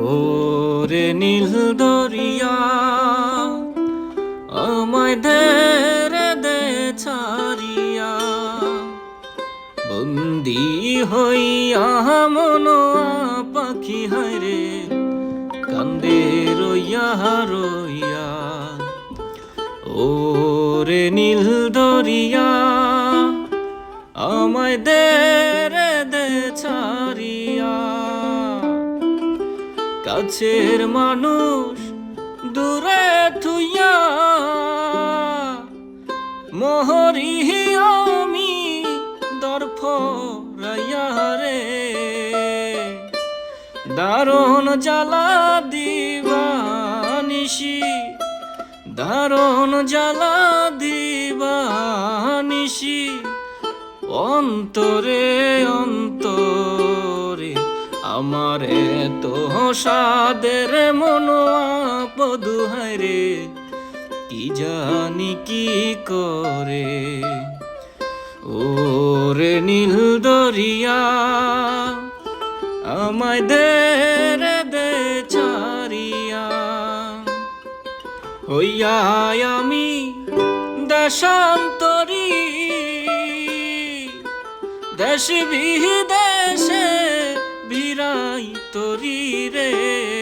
ওরে নীল দরিয়া, আমায় ধরে দে ছাড়িয়া। বন্দি হইয়া মন পাখি হারে কান্দে রইয়া রইয়া ওরে নীল দরিয়া, আমায় দে দে ছাড়িয়া। কাছের মানুষ দূরে থুইয়া মোহরি আমি দর্ফ রে। দারুণ জ্বালা দিবানিসি দারুণ জ্বালা দিবানিসি অন্তরে অন্তরে আমার তো সাদের মন পদুহায় রে কি জানি কি করে? ওরে নীল দরিয়া, আমায় দে হইয়া আমি দেশান্তরী, দেশ বিদেশে বিরাই তরি রে।